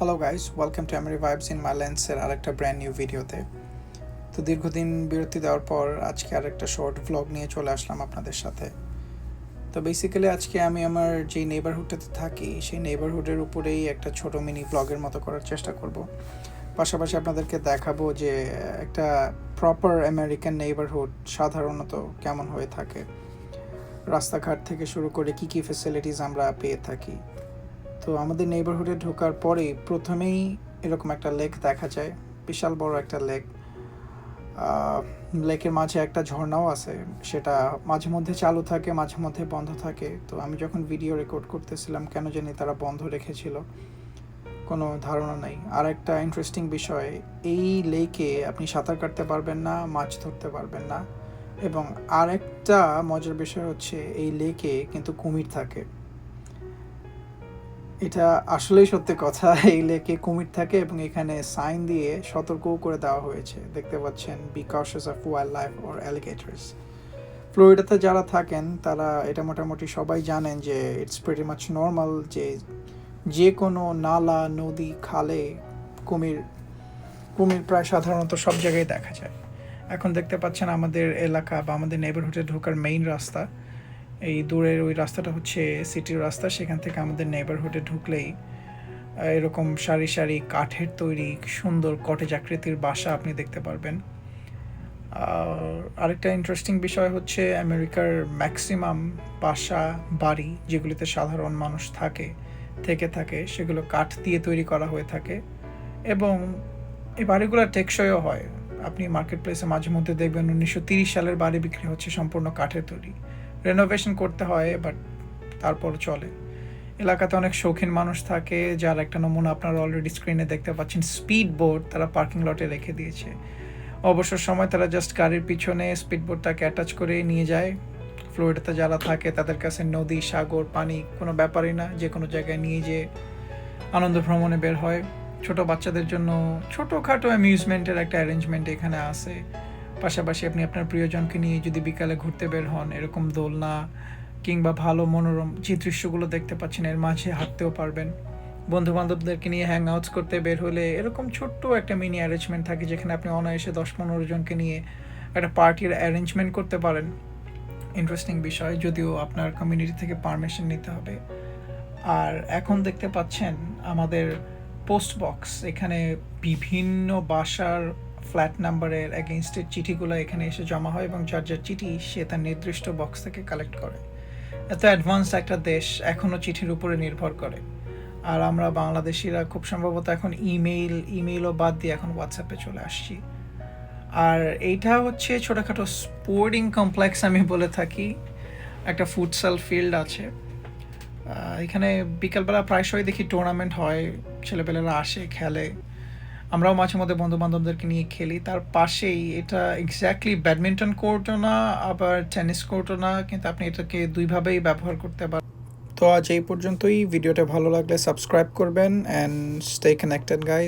Hello guys welcome to এমারি vibes in my লেন্সের আরেকটা ব্র্যান্ড নিউ ভিডিওতে তো দীর্ঘদিন বিরতি দেওয়ার পর আজকে আরেকটা শর্ট ভ্লগ নিয়ে চলে আসলাম আপনাদের সাথে। তো বেসিক্যালি আজকে আমি আমার যেই নেইবারহুডটাতে থাকি, সেই নেইবারহুডের উপরেই একটা ছোট মিনি ব্লগের মতো করার চেষ্টা করব। পাশাপাশি আপনাদেরকে দেখাবো যে একটা প্রপার আমেরিকান নেইবারহুড সাধারণত কেমন হয়ে থাকে। রাস্তাঘাট থেকে শুরু করে কী কী ফেসিলিটিস আমরা পেয়ে থাকি। তো আমাদের নেইবারহুডে ঢোকার পরে প্রথমেই এরকম একটা লেক দেখা যায়। বিশাল বড় একটা লেক লেকের মাঝে একটা ঝর্ণাও আছে। সেটা মাঝে মধ্যে চালু থাকে, মাঝে মধ্যে বন্ধ থাকে। তো আমি যখন ভিডিও রেকর্ড করতেছিলাম, কেন জানি তারা বন্ধ রেখেছিল। কোনো ধারণা নেই। আর একটা ইন্টারেস্টিং বিষয়, এই লেকে আপনি সাঁতার কাটতে পারবেন না, মাছ ধরতে পারবেন না। এবং আরেকটা মজার বিষয় হচ্ছে, এই লেকে কিন্তু কুমির থাকে। এটা আসলেই সত্যি কথা। এই লেকে কুমির থাকে এবং এখানে সাইন দিয়ে সতর্কও করে দেওয়া হয়েছে। দেখতে পাচ্ছেন be cautious of wildlife or alligators ফ্লোরিডাতে যারা থাকেন, তারা এটা মোটামুটি সবাই জানেন যে ইটস ভেরি মাচ নর্মাল যে যে কোনো নালা, নদী, খালে কুমির কুমির প্রায় সাধারণত সব জায়গায় দেখা যায়। এখন দেখতে পাচ্ছেন আমাদের এলাকা বা আমাদের নেবারহুডে ঢোকার মেইন রাস্তা। এই দূরের ওই রাস্তাটা হচ্ছে সিটির রাস্তা, সেখান থেকে আমাদের নেবারহুডে ঢুকলেই এরকম সারি সারি কাঠের তৈরি সুন্দর কটেজ আকৃতির বাসা আপনি দেখতে পারবেন। আর আরেকটা ইন্টারেস্টিং বিষয় হচ্ছে আমেরিকার ম্যাক্সিমাম বাসা, বাড়ি যেগুলিতে সাধারণ মানুষ থাকে, থেকে থাকে, সেগুলো কাঠ দিয়ে তৈরি করা হয়ে থাকে এবং এই বাড়িগুলো টেকসইও হয়। আপনি মার্কেট প্লেসে মাঝে মধ্যে দেখবেন উনিশশো সালের বাড়ি বিক্রি হচ্ছে সম্পূর্ণ কাঠের তৈরি। রেনোভেশন করতে হয় বাট তারপর চলে। এলাকাতে অনেক শৌখিন মানুষ থাকে, যার একটা নমুনা আপনারা অলরেডি স্ক্রিনে দেখতে পাচ্ছেন স্পিড বোট তারা পার্কিং লটে রেখে দিয়েছে। অবসর সময় তারা জাস্ট গাড়ির পিছনে স্পিড বোটটাকে অ্যাটাচ করে নিয়ে যায়। ফ্লোরিডাতে যারা থাকে, তাদের কাছে নদী, সাগর, পানি কোনো ব্যাপারই না, যে কোনো জায়গায় নিয়ে যেয়ে আনন্দ ভ্রমণে বের হয়। ছোট বাচ্চাদের জন্য ছোটোখাটো অ্যামিউজমেন্টের একটা অ্যারেঞ্জমেন্ট এখানে আছে। পাশাপাশি আপনি আপনার প্রিয়জনকে নিয়ে যদি বিকালে ঘুরতে বের হন, এরকম দোলনা কিংবা ভালো মনোরম যে দৃশ্যগুলো দেখতে পাচ্ছেন, এর মাঝে হাঁটতেও পারবেন। বন্ধু বান্ধবদেরকে নিয়ে হ্যাং আউটস করতে বের হলে এরকম ছোট্ট একটা মিনি অ্যারেঞ্জমেন্ট থাকে যেখানে আপনি অনায়াসে দশ পনেরো জনকে নিয়ে একটা পার্টির অ্যারেঞ্জমেন্ট করতে পারেন। ইন্টারেস্টিং বিষয়, যদিও আপনার কমিউনিটি থেকে পারমিশন নিতে হবে। আর এখন দেখতে পাচ্ছেন আমাদের পোস্ট বক্স এখানে বিভিন্ন বাসার ফ্ল্যাট নাম্বারের এগেনস্টের চিঠিগুলো এখানে এসে জমা হয় এবং যার যার চিঠি সে তার নির্দিষ্ট বক্স থেকে কালেক্ট করে। এত অ্যাডভান্স একটা দেশ এখনও চিঠির উপরে নির্ভর করে। আর আমরা বাংলাদেশিরা খুব সম্ভবত এখন ইমেইল ইমেইলও বাদ দিয়ে এখন হোয়াটসঅ্যাপে চলে আসছি। আর এইটা হচ্ছে ছোটোখাটো স্পোর্টিং কমপ্লেক্স আমি বলে থাকি। একটা ফুটসাল ফিল্ড আছে। এখানে বিকালবেলা প্রায়শই দেখি টুর্নামেন্ট হয়, ছেলেপেলেরা আসে, খেলে। আমরাও মাঝে মধ্যে বন্ধু বান্ধবদেরকে নিয়ে খেলি। তার পাশেই এটা এক্স্যাক্টলি ব্যাডমিন্টন কোর্টও না, আবার টেনিস কোর্টও না, কিন্তু আপনি এটাকে দুইভাবেই ব্যবহার করতে পারেন তো আজ এই পর্যন্তই। ভিডিওটা ভালো লাগলে সাবস্ক্রাইব করবেন অ্যান্ড স্টে কানেক্টেড গাইজ